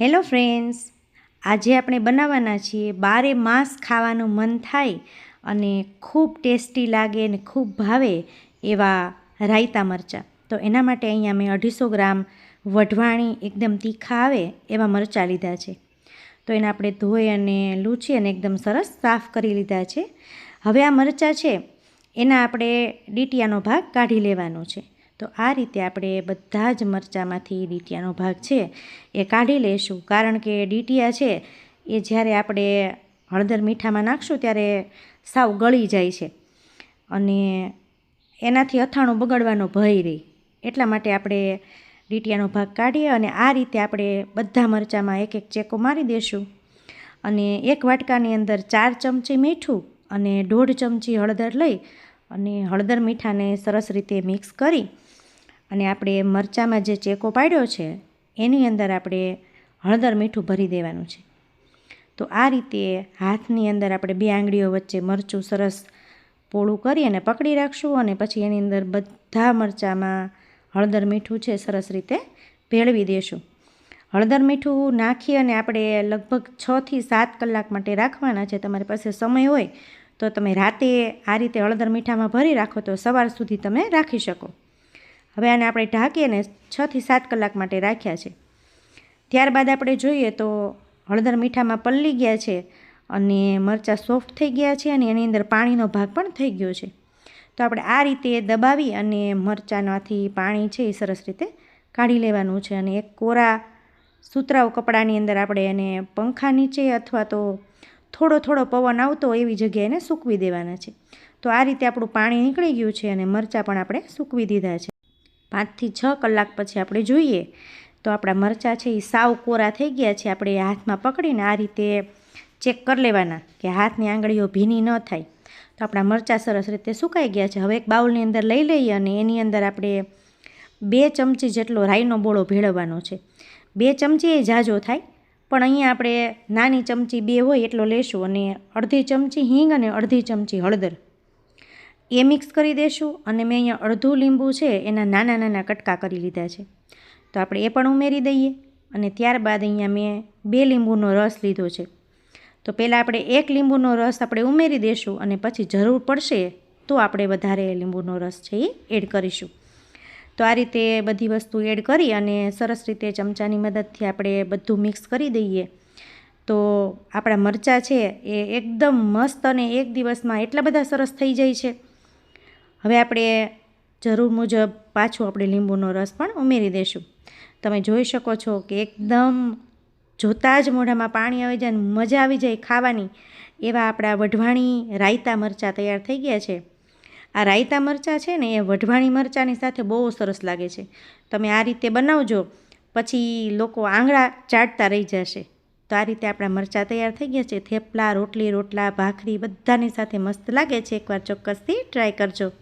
Hello friends, આજે આપણે બનાવવાના છીએ બારે માસ ખાવાનું મન થાય અને ખૂબ ટેસ્ટી લાગે અને ખૂબ ભાવે એવા રાયતા મરચાં. તો એના માટે અહીંયા મેં અઢીસો ગ્રામ વઢવાણી એકદમ તીખા આવે એવા મરચાં લીધા છે. તો એને આપણે ધોઈ અને લૂછી અને એકદમ સરસ સાફ કરી લીધા છે. હવે આ મરચાં છે, એના આપણે ડીટિયાનો ભાગ કાઢી લેવાનો છે. તો આ રીતે આપણે બધા જ મરચાંમાંથી ડીટીયાનો ભાગ છે, એ કાઢી લઈશું. કારણ કે ડીટીયા છે, એ જ્યારે આપણે હળદર મીઠામાં નાખશું ત્યારે સાવ ગળી જાય છે અને એનાથી અથાણું બગડવાનો ભય રહે. એટલા માટે આપણે ડીટીયાનો ભાગ કાઢીએ અને આ રીતે આપણે બધા મરચાંમાં એક એક ચેકો મારી દઈશું અને એક વાટકાની અંદર ચાર ચમચી મીઠું અને દોઢ ચમચી હળદર લઈ અને હળદર મીઠાને સરસ રીતે મિક્સ કરી અને આપણે મરચાંમાં જે ચેકો પાડ્યો છે, એની અંદર આપણે હળદર મીઠું ભરી દેવાનું છે. તો આ રીતે હાથની અંદર આપણે બે આંગળીઓ વચ્ચે મરચું સરસ પોળું કરી અને પકડી રાખશું અને પછી એની અંદર બધા મરચાંમાં હળદર મીઠું છે, સરસ રીતે ભેળવી દેશું. હળદર મીઠું નાખી અને આપણે લગભગ છથી સાત કલાક માટે રાખવાના છે. તમારી પાસે સમય હોય તો તમે રાતે આ રીતે હળદર મીઠામાં ભરી રાખો તો સવાર સુધી તમે રાખી શકો. હવે આને આપણે ઢાંકીને છથી સાત કલાક માટે રાખ્યા છે. ત્યારબાદ આપણે જોઈએ તો હળદર મીઠામાં પલળી ગયા છે અને મરચાં સોફ્ટ થઈ ગયા છે અને એની અંદર પાણીનો ભાગ પણ થઈ ગયો છે. તો આપણે આ રીતે દબાવી અને મરચાંમાંથી પાણી છે એ સરસ રીતે કાઢી લેવાનું છે અને એક કોરા સુતરાઉ કપડાની અંદર આપણે એને પંખા નીચે અથવા તો થોડો થોડો પવન આવતો એવી જગ્યાએ એને સૂકવી દેવાના છે. તો આ રીતે આપણું પાણી નીકળી ગયું છે અને મરચાં પણ આપણે સૂકવી દીધા છે. પાંચથી છ કલાક પછી આપણે જોઈએ તો આપણા મરચાં છે એ સાવ કોરા થઈ ગયા છે. આપણે હાથમાં પકડીને આ રીતે ચેક કરી લેવાના કે હાથની આંગળીઓ ભીની ન થાય. તો આપણા મરચાં સરસ રીતે સુકાઈ ગયા છે. હવે એક બાઉલની અંદર લઈ લઈએ અને એની અંદર આપણે બે ચમચી જેટલો રાઈનો બોળો ભેળવવાનો છે. બે ચમચી એ જાજો થાય પણ અહીંયા આપણે નાની ચમચી બે હોય એટલો લેશું અને અડધી ચમચી હિંગ અને અડધી ચમચી હળદર. એ મિક્સ કરી દઈશું અને મેં અહીંયા અડધું લીંબુ છે એના નાના નાના કટકા કરી લીધા છે. તો આપણે એ પણ ઉમેરી દઈએ અને ત્યારબાદ અહીંયા મેં બે લીંબુનો રસ લીધો છે. તો પહેલાં આપણે એક લીંબુનો રસ આપણે ઉમેરી દઈશું અને પછી જરૂર પડશે તો આપણે વધારે લીંબુનો રસ છે એ એડ કરીશું. તો આ રીતે બધી વસ્તુ એડ કરી અને સરસ રીતે ચમચાની મદદથી આપણે બધું મિક્સ કરી દઈએ. તો આપણા મરચાં છે એ એકદમ મસ્ત અને એક દિવસમાં એટલા બધા સરસ થઈ જાય છે. હવે આપણે જરૂર મુજબ પાછું આપણે લીંબુનો રસ પણ ઉમેરી દઈશું. તમે જોઈ શકો છો કે એકદમ જોતાં જ મોઢામાં પાણી આવી જાય અને મજા આવી જાય ખાવાની. એવા આપણા વઢવાણી રાયતા મરચાં તૈયાર થઈ ગયા છે. આ રાયતા મરચાં છે ને એ વઢવાણી મરચાંની સાથે બહુ સરસ લાગે છે. તમે આ રીતે બનાવજો, પછી લોકો આંગળા ચાટતા રહી જશે. તો આ રીતે આપણા મરચાં તૈયાર થઈ ગયા છે. થેપલા, રોટલી, રોટલા, ભાખરી બધાની સાથે મસ્ત લાગે છે. એકવાર ચોક્કસથી ટ્રાય કરજો.